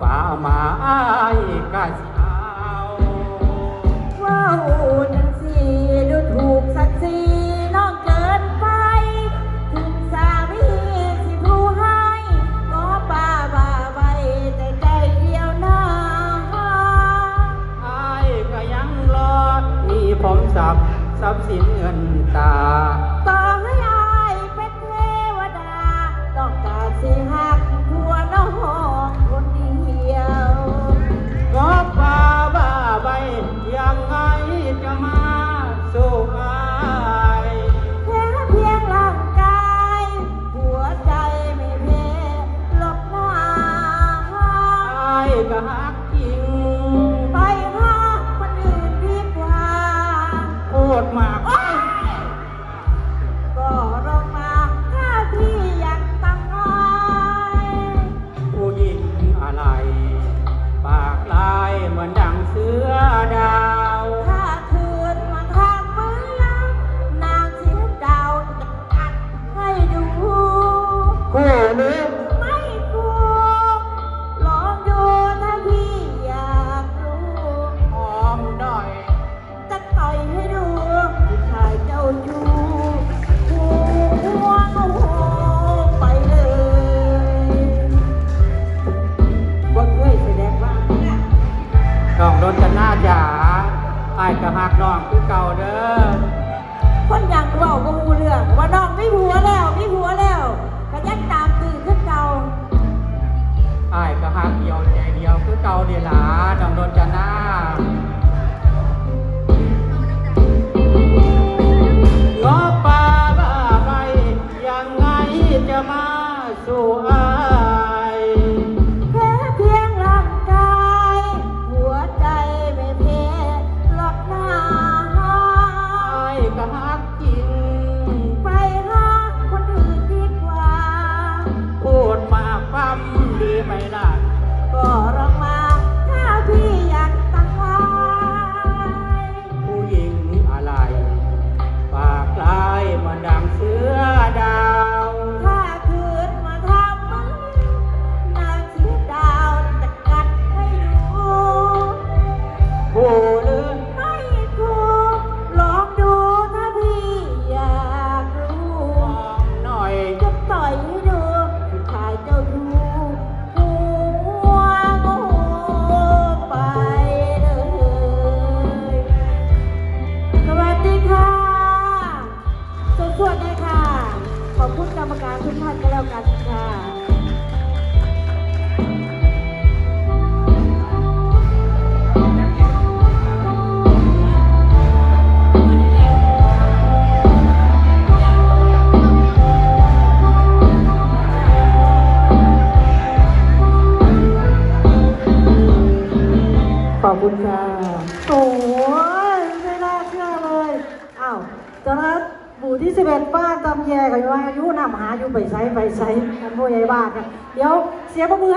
ป่ามาอ้ายกาสิเอาว้าวจังสีดูถูกสักสีน้องเกินไป ถึงสามีสิผู้ให้ก็ป่าบ่าใบแต่ใจเดียวนะอ้ายก็ยังรอดมีผมทรัพย์ทรัพย์สินเงินตาต่อให้ ก็หักจริงไปหาคนอื่นดีกว่าโคตรมากก็ น้องรถจะหน้าจ๋าไอ้ายก็หักน้องคือเก่าเด้อ คนอย่างบอก็มูเรื่องว่าน้องไม่หัวแล้วไม่หัวแล้วกระยักตามตื่นขึ้นเก่าไอ้ายก็หักเดียวใจเดียวคือเก่าเดียหลาน้องรถจะหน้า ล่ะ ก็ กรรมการทุกท่านก็แล้วกันค่ะขอบคุณค่ะ โอ้ยไม่น่าเชื่อเลย อ้าวตอนนั้นหมู่ ที่สิบเอ็ดบ้านตำแยกับว่าอายุนำหาอยู่ไปใช้ไปใช้ท่านผู้ใหญ่บ้านกันเดี๋ยวเสียประมือให้